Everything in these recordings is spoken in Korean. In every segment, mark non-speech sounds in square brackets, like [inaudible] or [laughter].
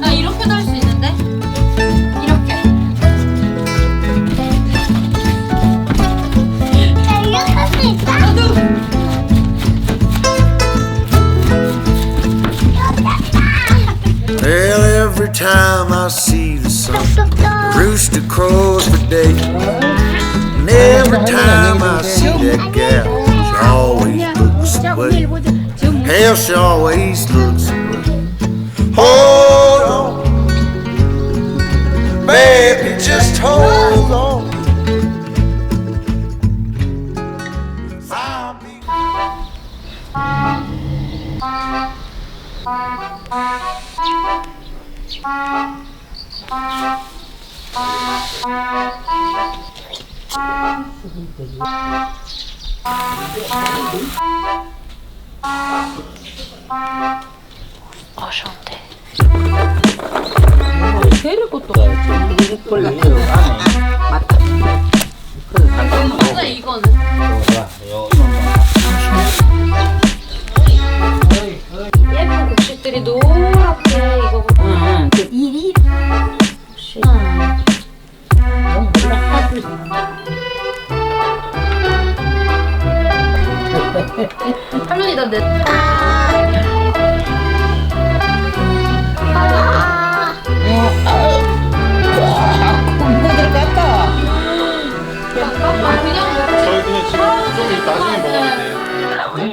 나 이렇게도 할 수 있는데? 이렇게. 나도. Well, every time I see the sun, the rooster crows for day. And every time I see that gal, she always looks away. Hell, she always looks away. Hold on, baby, just hold on. I'll be 맞아 이거는. 예쁜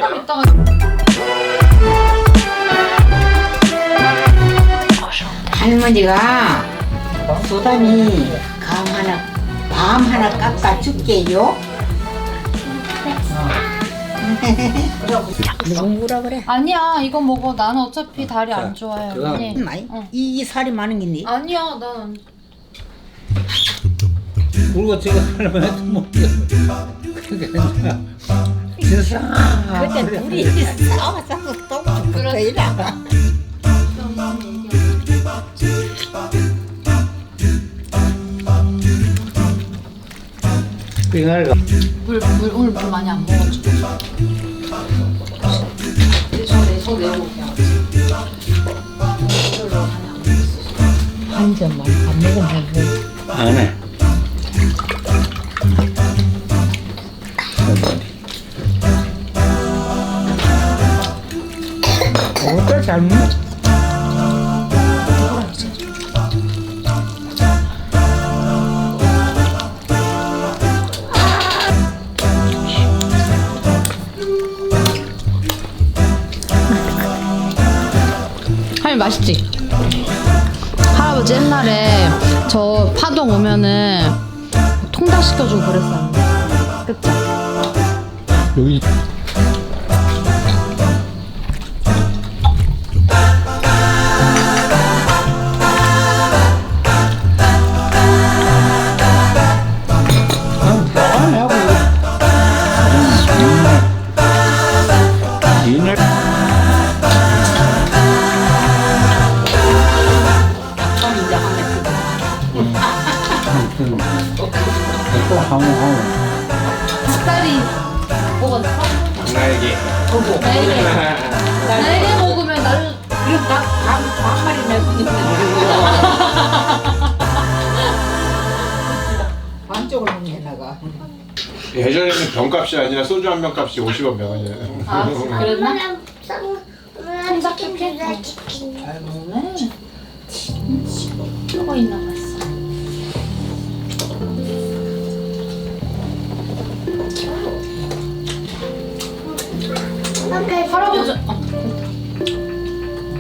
조금 있다가. 할머니가 소담이 감 하나 밤 하나 깎아 줄게요. 뭐라 그래? 아니야 이거 먹어. 나는 어차피 다리 안 좋아요. 언니. 많이 어. 이, 이 살이 많은 게니? 아니야 난 안. 그리고 제가 할머니한테 먹겠어. 그러니까 진짜 그때 둘이 싸워 싸워 또 그래 이래. 빙하가 물, 물 오늘 물 많이 안 먹었죠. 저내저 내고 그냥. 한 점만 안 먹으면 돼. 안 해. 맛있지? 할아버지 옛날에 저 파동 오면은 통닭 시켜주고 그랬었는데 그쵸? 여기 또 하고 하고 딸이 먹었어? 나에게. 날개 날개 먹으면 나를 그럼 반마리 내고 반쪽을 먹네 나가. 예전에는 병값이 아니라 소주 한 병 값이 50원 병원이에요. 아 그랬나? 통닭 치킨? 잘 먹네 저거 있나 봤어 할아버지 어.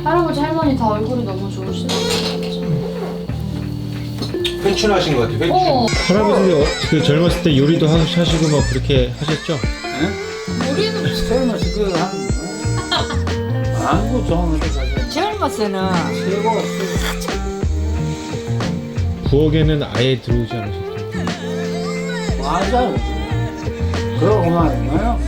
할아버지 할머니 다 얼굴이 너무 좋으시네 회춘하신 것 같아요. 회춘. 어 할아버지 어, 그 젊었을 때 요리도 하- 하시고 뭐 그렇게 하셨죠? 우리는 젊었을 그한 한국 좋은 데 가서 젊었어는 최고 부엌에는 아예 들어오지 않으셨죠? 맞아. 그러고 말이에요.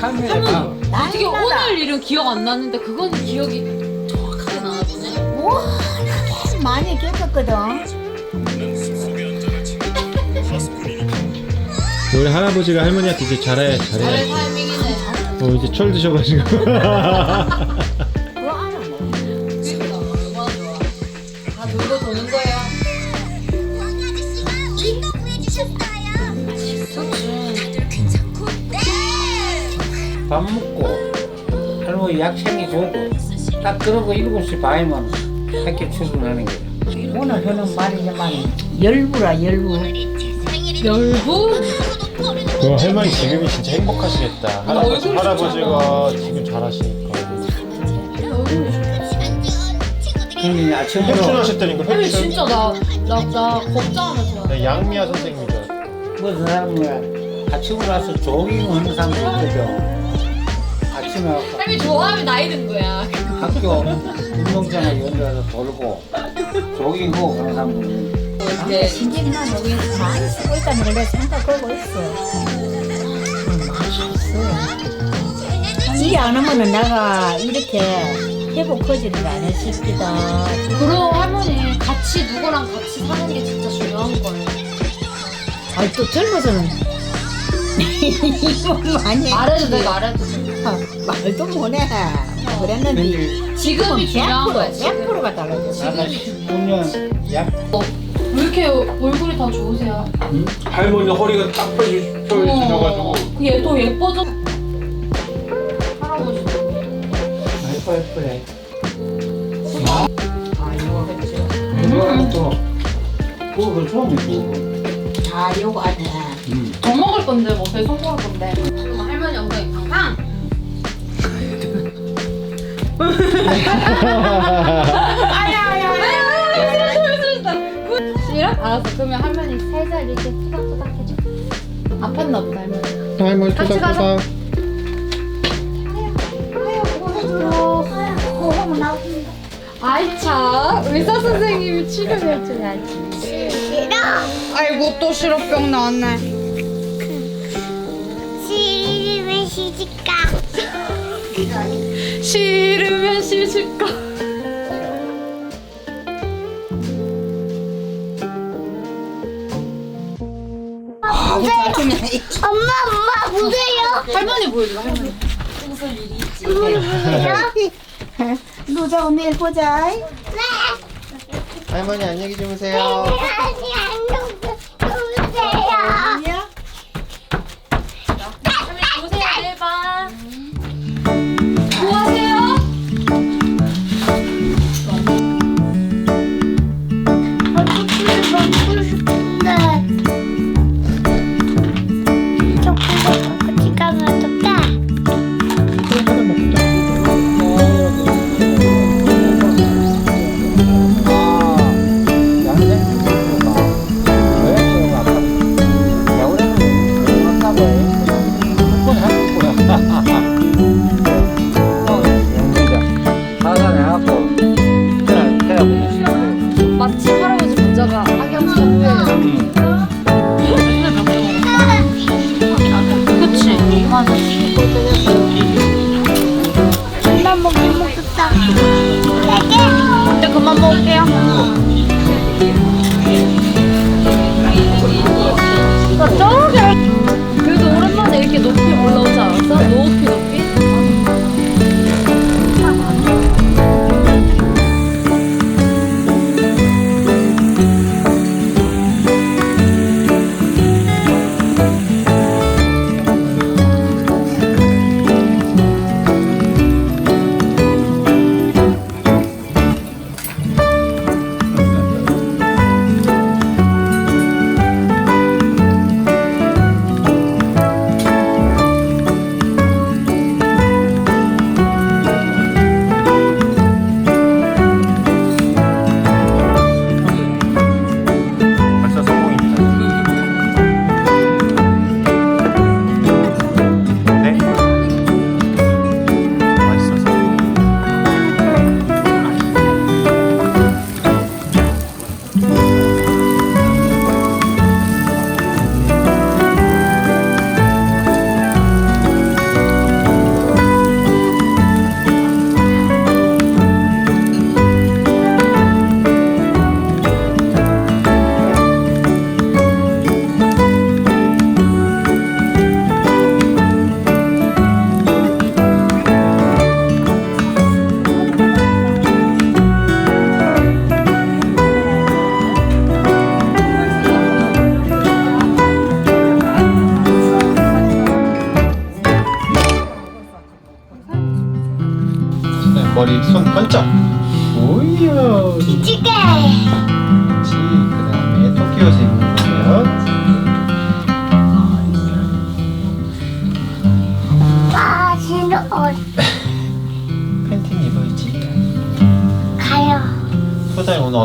할머니가 어떻게 오늘 일은 기억 안 나는데 그거는 기억이 정확하게 나나 보네? 많이 겪었거든. 우리 할아버지가 할머니한테 이제 잘해 잘해. 타이밍이네 어 이제 철 드셔가지고 [laughs] 밥 먹고 할머니 약 챙겨주고 딱 그러고 7시 반이면 학교 출근하는 거야 오늘 하는 말이지만 열부라 열부. 열부? 그 할머니 지금이 진짜 행복하시겠다. 할아버지, 할아버지가 지금 잘하시니까. 형님 아침으로 혁신하셨다니까 할머니 혁신 진짜 나, 나, 나 걱정하면서. 네, 양미아 선생님이죠. 무슨 사람은 아침으로 와서 조깅 하는 사람도 있거든 와서 할머니 좋아하면 나이 든 거야. 학교 운동장에 연가서 돌고 조깅하고 그런 있는데 이제 신진이 난 여기 많이 쓰고 있다는 걸 내가 생각하고 있어 응, 많이 있어 일이 안 하면은 내가 이렇게 회복하지를 안 했을기다 그리고 할머니 같이 누구랑 같이 사는 게 진짜 중요한 거예요. 아이 또 젊어서는 [laughs] 이거 많이 말해도 돼, 말해도 돼. 아, 말도 못해 그랬는데 지금이 중요한 거야, 지금. 100%가 달라졌어 나가 19년 약 왜 이렇게 얼굴이 더 좋으세요? 할머니 허리가 딱 펴주- 펴주셔가지고 얘더 예뻐져. 할아버지도. 예뻐 예쁘래 아 이거 그렇죠 이거는 또 그거 처음이고 아 요거 안에 더 먹을 건데, 뭐 배송 먹을 건데. 할머니 엉덩이 팡팡. 싫어? 알았어. 그러면 할머니 살살 이렇게 토닥토닥 해줘. 아팠나 보다, 할머니. 할머니 같이 가자. 아이 참 의사 선생님이 치료해 줘야지. 아이고 또 실업병 나왔네. 시집을 시집가 싫으면 시집가. 엄마 엄마 보세요 할머니 보여줘 할머니. 보세요 노자 오늘 보자 할머니 안녕히 주무세요 아니 안녕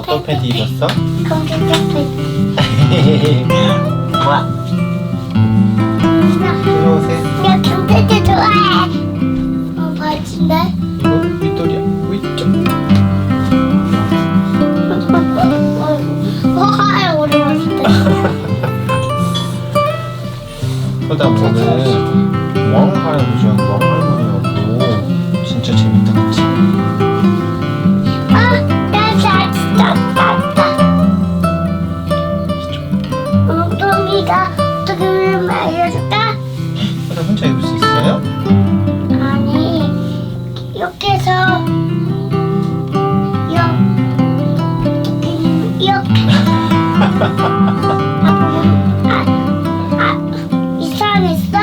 어떤 팬티 입었어? 컴퓨터 펜. 와. 들어오세요. 나 컴퓨터 좋아해. 어, 바지인데? 이거 윗돌이야. 윗쪽. 와. 소다 오늘 왕 할아버지하고 왕 혼자 입을 수 있어요? 아니, 이렇게 해서 이렇게 이렇게 아, 아, 이상했어?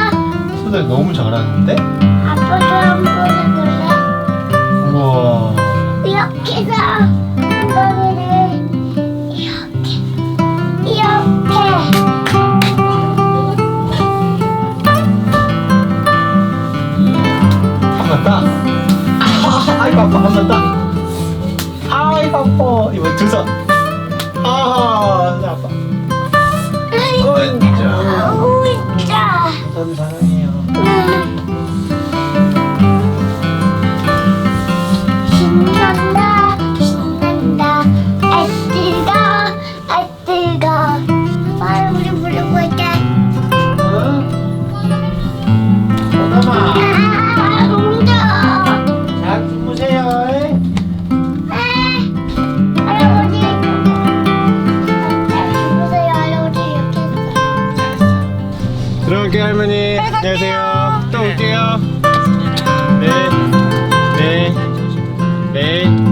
소다 너무 잘하는데? 들어갈게요 할머니. 안녕하세요. 또 올게요. 네, 네, 네.